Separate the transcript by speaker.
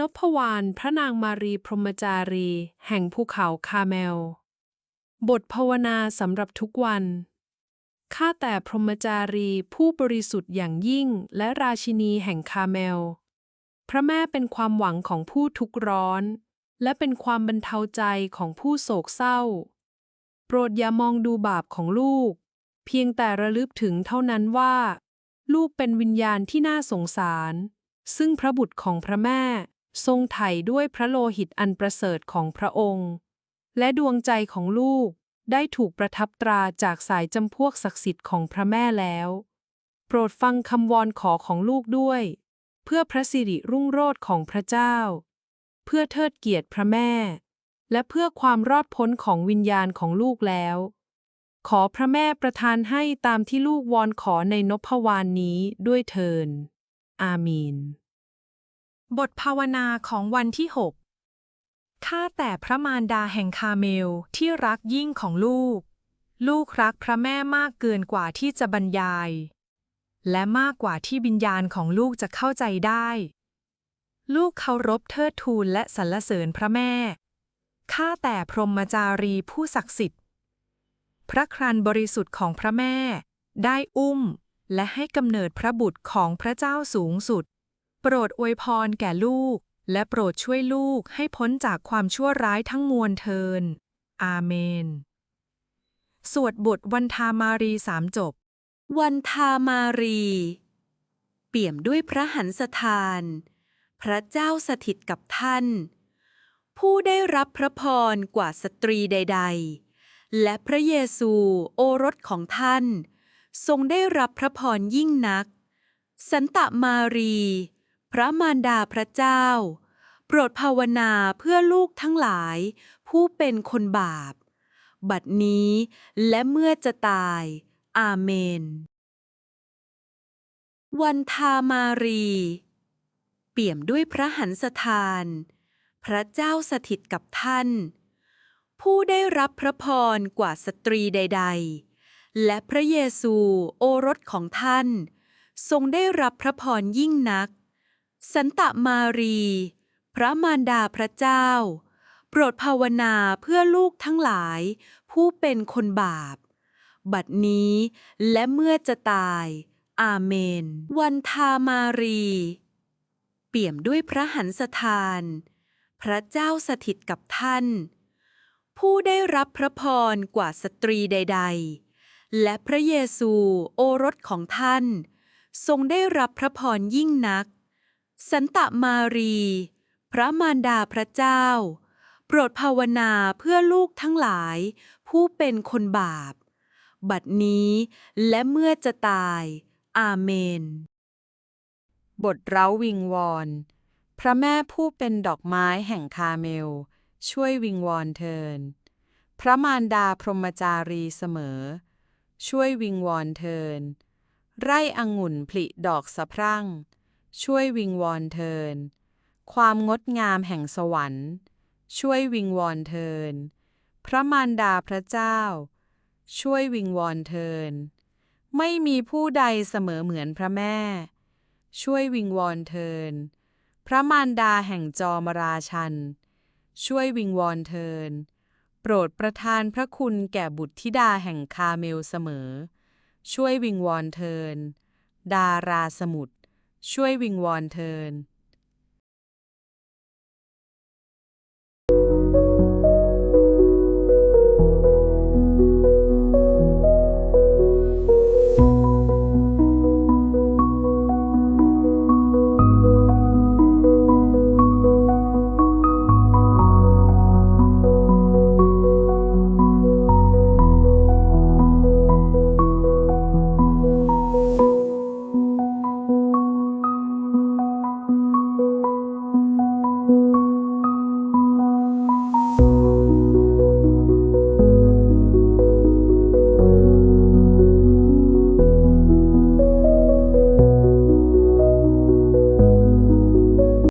Speaker 1: นพวานพระนางมารีพรหมจารี แห่งภูเขาคาเมล บทภาวนาสำหรับทุกวัน ข้าแต่พรหมจารีผู้บริสุทธิ์อย่างยิ่งและราชินีแห่งคาเมล พระแม่เป็นความหวังของผู้ทุกข์ร้อน และเป็นความบรรเทาใจของผู้โศกเศร้า โปรดอย่ามองดูบาปของลูก เพียงแต่ระลึกถึงเท่านั้นว่า ลูกเป็นวิญญาณที่น่าสงสารซึ่งพระบุตรของพระแม่ ทรงไถ่ด้วยพระโลหิตอันประเสริฐของพระองค์ และดวงใจของลูกได้ถูกประทับตราจากสายจำพวกศักดิ์สิทธิ์ของพระแม่แล้ว โปรดฟังคำวอนขอของลูกด้วย เพื่อพระสิริรุ่งโรจน์ของพระเจ้า เพื่อเทิดเกียรติพระแม่ และเพื่อความรอดพ้นของวิญญาณของลูกแล้ว ขอพระแม่ประทานให้ตามที่ลูกวอนขอในนพวานนี้ด้วยเทินอามีน
Speaker 2: บทภาวนาของวันที่6ข้าแต่พระมารดาแห่งคาเมลที่รักยิ่งของลูก ลูกรักพระแม่มากเกินกว่าที่จะบรรยาย และมากกว่าที่วิญญาณของลูกจะเข้าใจได้ ลูกเคารพเทิดทูนและสรรเสริญพระแม่ ข้าแต่พรหมจารีผู้ศักดิ์สิทธิ์ พระครันบริสุทธิ์ของพระแม่ ได้อุ้มและให้กำเนิดพระบุตรของพระเจ้าสูงสุด โปรดอวยพรแก่ลูก และโปรดช่วยลูกให้พ้นจากความชั่วร้ายทั้งมวลเทิน อาเมน สวดบทวันทามารีสามจบ
Speaker 3: วันทามารี เปี่ยมด้วยพระหันสถาน พระเจ้าสถิตกับท่าน ผู้ได้รับพระพรกว่าสตรีใด ๆ และพระเยซูโอรสของท่าน ทรงได้รับพระพรยิ่งนัก สันตะมารี พระมารดาพระเจ้า โปรดภาวนาเพื่อลูกทั้งหลาย ผู้เป็นคนบาป บัดนี้และเมื่อจะตาย อาเมน วันทามารี เปี่ยมด้วยพระหันสถาน พระเจ้าสถิตกับท่าน ผู้ได้รับพระพรกว่าสตรีใด ๆ และพระเยซูโอรสของท่าน ทรงได้รับพระพรยิ่งนัก สันตะมารี พระมารดาพระเจ้า โปรดภาวนาเพื่อลูกทั้งหลาย ผู้เป็นคนบาป บัดนี้และเมื่อจะตาย อาเมน วันทามารี เปี่ยมด้วยพระหันสถาน พระเจ้าสถิตกับท่าน ผู้ได้รับพระพรกว่าสตรีใด ๆ และพระเยซูโอรสของท่าน ทรงได้รับพระพรยิ่งนัก สันตะมารี พระมารดาพระเจ้า โปรดภาวนาเพื่อลูกทั้งหลาย ผู้เป็นคนบาป บัดนี้และเมื่อจะตาย อาเมน
Speaker 4: บทเร้าวิงวอนพระแม่ผู้เป็นดอกไม้แห่งคาเมล ช่วยวิงวอนเทิน พระมารดาพรหมจารีเสมอ ช่วยวิงวอนเทิน ไร่องุ่นผลิดอกสะพรั่ง ช่วยวิงวอนเทิน ความงดงามแห่งสวรรค์ ช่วยวิงวอนเทิน พระมารดาพระเจ้า ช่วยวิงวอนเทิน ไม่มีผู้ใดเสมอเหมือนพระแม่ ช่วยวิงวอนเทิน พระมารดาแห่งจอมราชัน ช่วยวิงวอนเทิน โปรดประทานพระคุณแก่บุตรธิดาแห่งคาเมลเสมอ ช่วยวิงวอนเทิน ดาราสมุทร ช่วยวิงวอนเทิน